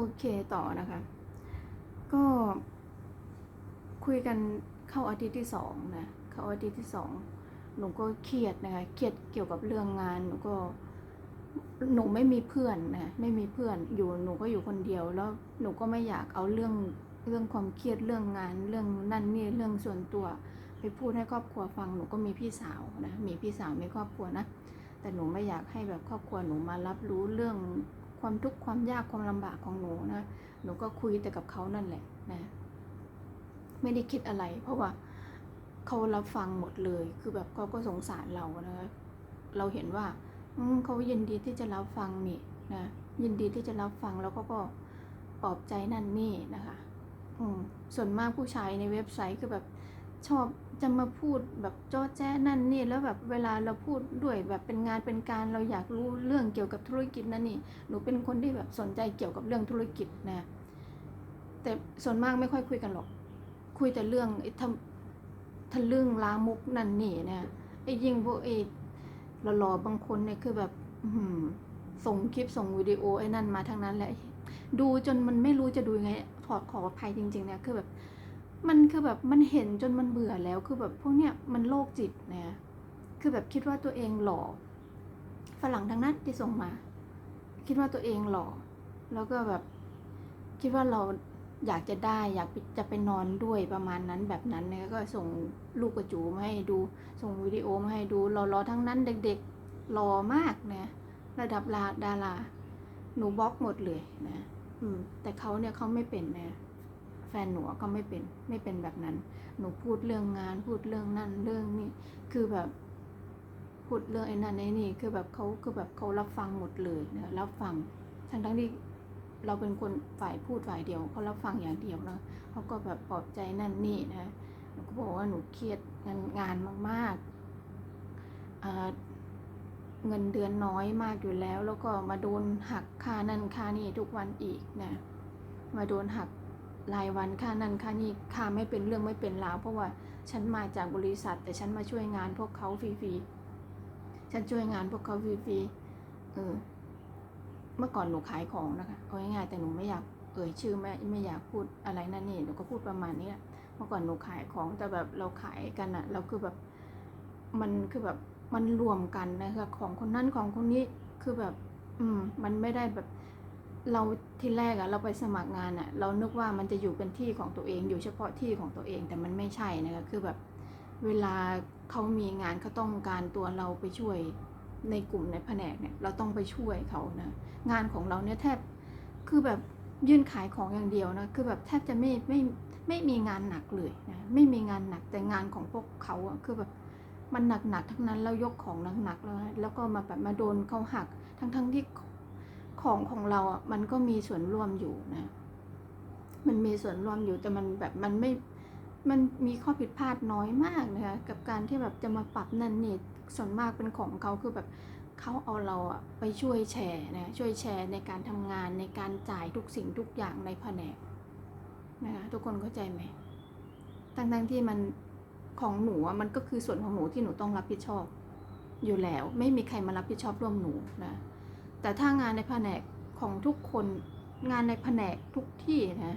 โอเคต่อนะคะ ก็คุยกันเข้าอาทิตย์ที่สองนะเข้าอาทิตย์ที่สองหนูก็เครียดนะคะเครียดเกี่ยวกับเรื่องงานหนูก็หนูไม่มีเพื่อนนะไม่มีเพื่อนอยู่หนูก็อยู่คนเดียว แล้วหนูก็ไม่อยากเอาเรื่องเรื่องความเครียดเรื่องงาน เรื่องนั่นนี่เรื่องส่วนตัว ไปพูดให้ครอบครัวฟังหนูก็มีพี่สาวนะมีพี่สาวมีครอบครัวนะแต่หนูไม่อยากให้แบบครอบครัวหนูมารับรู้เรื่อง ความทุกข์ความยากความลำบากของหนูนะหนูก็คุยแต่กับเขานั่นแหละนะไม่ได้คิดอะไร เพราะว่าเขารับฟังหมดเลย คือแบบเขาก็สงสารเรานะคะเราเห็นว่าเขายินดีที่จะรับฟังนี่นะยินดีที่จะรับฟังแล้วก็ก็ปลอบใจนั่นนี่นะคะ อืมส่วนมากผู้ชายในเว็บไซต์คือแบบชอบ จะมาพูดแบบจ้อแจ้นั่นนี่แล้วแบบเวลาเราพูดด้วยแบบเป็นงานเป็นการเราอยากรู้เรื่องเกี่ยวกับธุรกิจนั่นนี่หนูเป็นคนที่แบบสนใจเกี่ยวกับเรื่องธุรกิจนะ แต่ส่วนมากไม่ค่อยคุยกันหรอก คุยแต่เรื่องไอ้ทำทะลึ่งลามุกนั่นนี่นี่ยไอ้ยิงพวกไอ้หล่อๆบางคนเนี่ยคือแบบส่งคลิปส่งวิดีโอไอ้นั่นมาทั้งนั้นแหละดูจนมันไม่รู้จะดูยังไงขอขออภัยจริงๆเนี่ยคือแบบ มันคือแบบมันเห็นจนมันเบื่อแล้วคือแบบพวกเนี้ยมันโรคจิตนะคือแบบคิดว่าตัวเองหล่อฝรั่งทั้งนั้นที่ส่งมา คิดว่าตัวเองหล่อแล้วก็แบบคิดว่าเราอยากจะได้อยากจะไปนอนด้วยประมาณนั้นแบบนั้นเนี่ยก็ส่งลูกกระจูมาให้ดู ส่งวิดีโอมาให้ดูรอๆทั้งนั้นเด็กๆรอมากนะระดับลาดาราหนูบล็อกหมดเลยนะ อืม แต่เขาเนี่ยเขาไม่เป็นนะ แฟนหนูก็ไม่เป็นไม่เป็นแบบนั้น หนูพูดเรื่องงานพูดเรื่องนั่นเรื่องนี่คือแบบพูดเรื่องไอ้นั่นไอ้นี่คือแบบเขาคือแบบเขารับฟังหมดเลยนะรับฟังทั้งทั้งที่เราเป็นคนฝ่ายพูดฝ่ายเดียวเขารับฟังอย่างเดียวนะเขาก็แบบปลอบใจนั่นนี่นะหนูก็บอกว่าหนูเครียดงานงานมากๆเงินเดือนน้อยมากอยู่แล้ว แล้วก็มาโดนหักค่านั่นค่านี่ทุกวันอีกนะมาโดนหัก รายวันค่านั่นค่านี่ค่าไม่เป็นเรื่องไม่เป็นราวเพราะว่าฉันมาจากบริษัท แต่ฉันมาช่วยงานพวกเขาฟรีๆฉันช่วยงานพวกเขาฟรีๆเออเมื่อก่อนหนูขายของนะคะเอาง่ายๆแต่หนูไม่อยากเอ่ยชื่อไม่ไม่อยากพูดอะไรนั่นนี่หนูก็พูดประมาณนี้แหละเมื่อก่อนหนูขายของแต่แบบเราขายกันอะเราคือแบบมันคือแบบมันรวมกันนะคะของคนนั้นของคนนี้คือแบบ อืม มันไม่ได้แบบ เราที่แรกอะเราไปสมัครงานอะเรานึกว่ามันจะอยู่เป็นที่ของตัวเองอยู่เฉพาะที่ของตัวเองแต่มันไม่ใช่นะคะคือแบบเวลาเขามีงานเขาต้องการตัวเราไปช่วยในกลุ่มในแผนกเนี่ยเราต้องไปช่วยเขานะงานของเราเนี่ยแทบคือแบบยื่นขายของอย่างเดียวนะคือแบบแทบจะไม่ไม่ไม่มีงานหนักเลยนะไม่มีงานหนักแต่งานของพวกเขาอะคือแบบมันหนักหนักๆทั้งนั้นแล้วยกของหนักๆแล้วแล้วก็มาแบบมาโดนเขาหักทั้งทั้งที่ ของของเราอะมันก็มีส่วนร่วมอยู่นะ มันมีส่วนร่วมอยู่แต่มันแบบมันไม่ มันมีข้อผิดพลาดน้อยมากนะคะกับการที่แบบจะมาปรับนั่นนี่ส่วนมากเป็นของเขาคือแบบเขาเอาเราอะไปช่วยแชร์นะช่วยแชร์ในการทำงานในการจ่ายทุกสิ่งทุกอย่างในแผนกนะคะทุกคนเข้าใจไหมทั้งๆที่มันของหนูอะมันก็คือส่วนของหนูที่หนูต้องรับผิดชอบอยู่แล้ว ไม่มีใครมารับผิดชอบร่วมหนูนะ แต่ถ้างานในแผนกของทุกคนงานในแผนกทุกที่นะ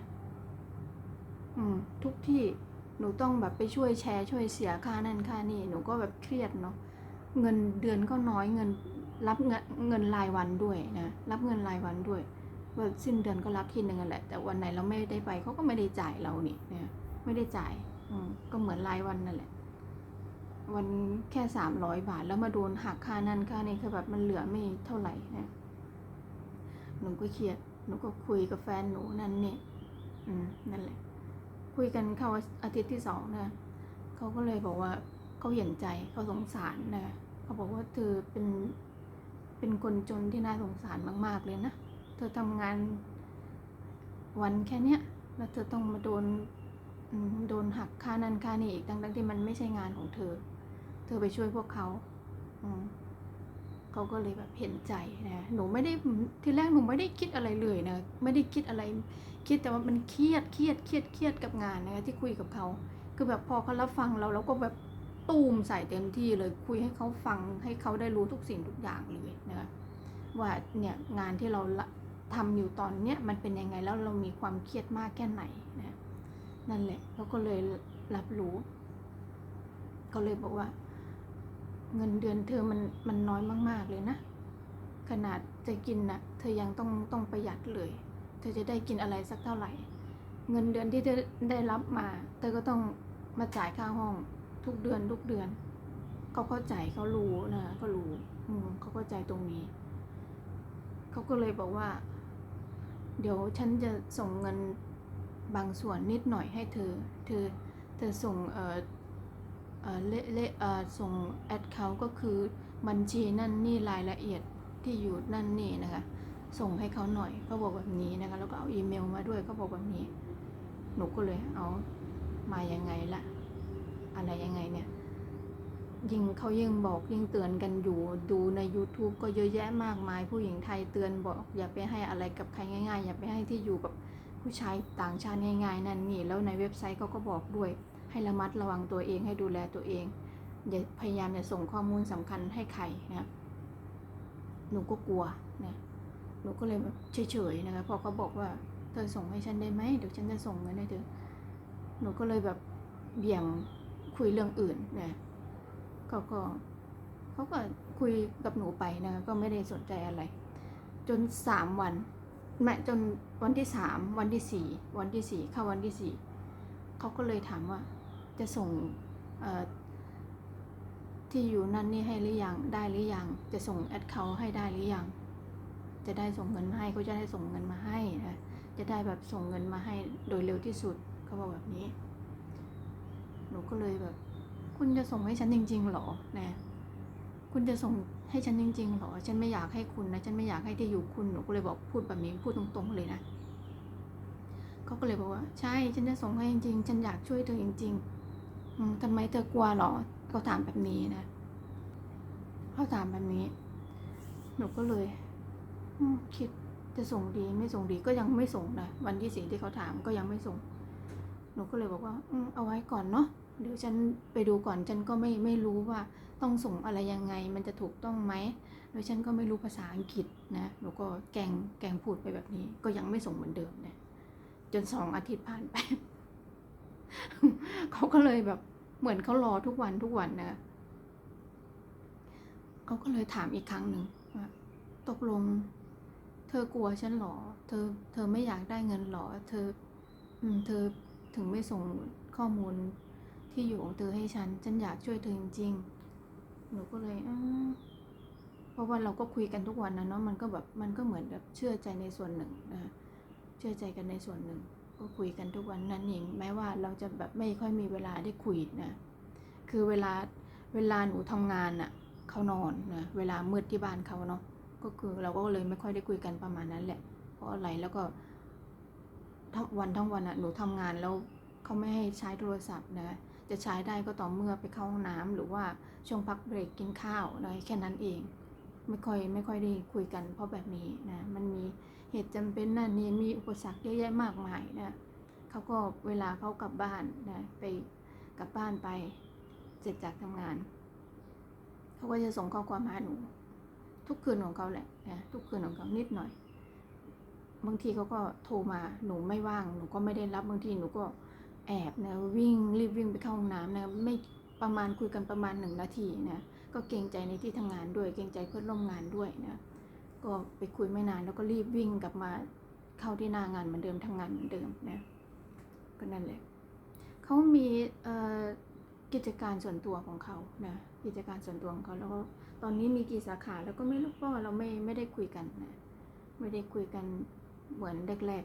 อืมทุกที่หนูต้องแบบไปช่วยแชร์ช่วยเสียค่านั่นค่านี่หนูก็แบบเครียดเนาะเงินเดือนก็น้อยเงินรับเงินเงินรายวันด้วยนะรับเงินรายวันด้วยว่าสิ้นเดือนก็รับทีหนึ่งกันแหละ แต่วันไหนเราไม่ได้ไปเขาก็ไม่ได้จ่ายเรานี่นะไม่ได้จ่ายอืก็เหมือนรายวันนั่นแหละ วันแค่สามร้อยบาท แล้วมาโดนหักค่านั่นค่านี่คือแบบมันเหลือไม่เท่าไหร่นะหนูก็เครียดหนูก็คุยกับแฟนหนูนั่นนี่อืมนั่นแหละ คุยกันเข้าอาทิตย์ที่สองนะเขาก็เลยบอกว่าเขาเห็นใจเขาสงสารนะเขาบอกว่าเธอเป็นเป็นคนจนที่น่าสงสารมาก ๆ เลยนะ เธอทำงานวันแค่เนี้ยแล้วเธอต้องมาโดนโดนหักค่านั้นค่านี้อีกทั้งๆที่มันไม่ใช่งานของเธอ ธอไปช่วยพวกเขาอเขาก็เลยแบบเห็นใจนะ หนูไม่ได้ทีแรกหนูไม่ได้คิดอะไรเลยนะ ไม่ได้คิดอะไร คิดแต่ว่ามันเครียด เครียด เครียด เครียดกับงานนะที่คุยกับเขา คือแบบพอเขารับฟังเราเราก็แบบตูมใส่เต็มที่เลย คุยให้เขาฟัง ให้เขาได้รู้ทุกสิ่งทุกอย่างเลยนะว่าเนี่ยงานที่เราททำอยู่ตอนเนี้ยมันเป็นยังไงแล้วเรามีความเครียดมากแค่ไหนนะ นั่นแหละเขาก็เลยรับรู้ ก็เลยบอกว่า เงินเดือนเธอมันมันน้อยมากๆเลยนะ ขนาดจะกินนะเธอยังต้องต้องประหยัดเลย เธอจะได้กินอะไรสักเท่าไหร่ เงินเดือนที่เธอได้รับมา เธอก็ต้องมาจ่ายค่าห้องทุกเดือนทุกเดือน เขาเข้าใจเขารู้นะเขารู้อืมเขาเข้าใจตรงนี้ เขาก็เลยบอกว่า เดี๋ยวฉันจะส่งเงินบางส่วนนิดหน่อยให้เธอ เธอ เธอส่งเอ่อ เลเลส่งแอดเขาก็คือบัญชีนั่นนี่รายละเอียดที่อยู่นั่นนี่นะคะ ส่งให้เขาหน่อยเขาบอกแบบนี้นะคะ แล้วก็เอาอีเมลมาด้วยเขาบอกแบบนี้ หนูก็เลยเอามายังไงละอะไรยังไงเนี่ย ยิ่งเขายิ่งบอกยิ่งเตือนกันอยู่ ดูใน YouTube ก็เยอะแยะมากมาย ผู้หญิงไทยเตือนบอก อย่าไปให้อะไรกับใครง่าย ๆ อย่าไปให้ที่อยู่กับผู้ชายต่างชาติง่ายๆ นั่นนี่ แล้วในเว็บไซต์เขาก็บอกด้วย ให้ระมัดระวังตัวเองให้ดูแลตัวเอง อย่าพยายามอย่าส่งข้อมูลสำคัญให้ใครนะหนูก็กลัวนะหนูก็เลยเฉยๆนะคะพอเขาบอกว่าเธอส่งให้ฉันได้ไหมเดี๋ยวฉันจะส่งเงินให้เธอหนูก็เลยแบบเบี่ยงคุยเรื่องอื่นนะเขาก็เขาก็คุยกับหนูไปนะคะก็ไม่ได้สนใจอะไร จนสามวันแม้จนวันที่สามวันที่สี่วันที่สี่เข้าวันที่สี่เขาก็เลยถามว่า จะส่งที่อยู่นั่นนี่ให้หรือยังได้หรือยังจะส่งแอดเขาให้ได้หรือยังจะได้ส่งเงินมาให้เขาจะได้ส่งเงินมาให้นะจะได้แบบส่งเงินมาให้โดยเร็วที่สุดเขาบอกแบบนี้ หนูก็เลยแบบ คุณจะส่งให้ฉันจริง ๆหรอนะคุณจะส่งให้ฉันจริงๆหรอ ฉันไม่อยากให้คุณนะฉันไม่อยากให้ที่อยู่คุณหนูก็เลยบอกพูดแบบนี้พูดตรงๆเลยนะเขาก็เลยบอกว่า ใช่ฉันจะส่งให้จริงๆ ฉันอยากช่วยเธอจริง ๆ ทำไมเธอกลัวหรอเขาถามแบบนี้นะเขาถามแบบนี้ หนูก็เลยคิดจะส่งดีไม่ส่งดีก็ยังไม่ส่งนะวันที่สี่ที่เขาถามก็ยังไม่ส่ง หนูก็เลยบอกว่าอืเอาไว้ก่อนเนาะเดี๋ยวฉันไปดูก่อนฉันก็ไม่ไม่รู้ว่าต้องส่งอะไรยังไง มันจะถูกต้องไหมแล้วฉันก็ไม่รู้ภาษาอังกฤษนะหนูก็แกล้งแกล้งพูดไปแบบนี้ ก็ยังไม่ส่งเหมือนเดิมนะจนสองอาทิตย์ผ่านไป เขาก็เลยแบบ เหมือนเขารอทุกวันทุกวันนะเขาก็เลยถามอีกครั้งหนึ่งว่าตกลง เธอกลัวฉันหรอ เธอ เธอไม่อยากได้เงินหรอ เธอ อืม เธอถึงไม่ส่งข้อมูลที่อยู่ของเธอให้ฉัน ฉันอยากช่วยเธอจริงๆ หนูก็เลยเพราะว่าเราก็คุยกันทุกวันนะเนาะ มันก็แบบ มันก็เหมือนแบบเชื่อใจในส่วนหนึ่งนะ เชื่อใจกันในส่วนหนึ่ง ก็คุยกันทุกวันนั่นเองแม้ว่าเราจะแบบไม่ค่อยมีเวลาได้คุยนะคือเวลาเวลาหนูทำงานอะเขานอนนะเวลามืดที่บ้านเขาเนาะก็คือเราก็เลยไม่ค่อยได้คุยกันประมาณนั้นแหละ เพราะอะไรแล้วก็ทั้งวันทั้งวันอะหนูทำงานแล้วเขาไม่ให้ใช้โทรศัพท์นะจะใช้ได้ก็ต่อเมื่อไปเข้าห้องน้ำหรือว่าช่วงพักเบรกกินข้าวนะแค่นั้นเอง ไม่ค่อยไม่ค่อยได้คุยกันเพราะแบบนี้นะมันมี เหตุจำเป็นนั่นนี่มีอุปสรรคเยอะแยะมากมายนะเขาก็เวลาเขากลับบ้านนะไปกลับบ้านไปเสร็จจากทำงาน เขาก็จะส่งข้อความหาหนู ทุกคืนของเขาแหละนะทุกคืนของเขานิดหน่อย บางทีเขาก็โทรมาหนูไม่ว่างหนูก็ไม่ได้รับบางทีหนูก็แอบนะวิ่งรีบวิ่งไปเข้าห้องน้ำนะไม่ประมาณคุยกันประมาณหนึ่งนาทีนะก็เกรงใจในที่ทำงานด้วยเกรงใจเพื่อนร่วมงานด้วยนะ ก็ไปคุยไม่นานแล้วก็รีบวิ่งกลับมาเข้าที่หน้างานเหมือนเดิมทำงานเหมือนเดิมนะก็นั่นแหละเขามีกิจการส่วนตัวของเขานะกิจการส่วนตัวของเขาแล้วก็ตอนนี้มีกี่สาขาแล้วก็ไม่รู้เพราะว่าเราไม่ไม่ได้คุยกันนะไม่ได้คุยกันเหมือนแรก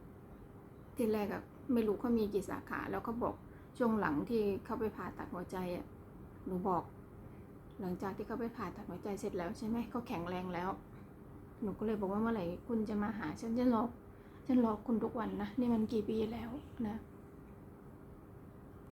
ๆที่แรกอะไม่รู้เขามีกี่สาขา แล้วเขาบอกช่วงหลังที่เขาไปผ่าตัดหัวใจอะหนูบอก หลังจากที่เขาไปผ่าตัดหัวใจเสร็จแล้วใช่ไหมเขาแข็งแรงแล้ว หนูก็เลยบอกว่าเมื่อไหร่คุณจะมาหาฉันฉันรอฉันรอคุณทุกวันนะนี่มันกี่ปีแล้วนะ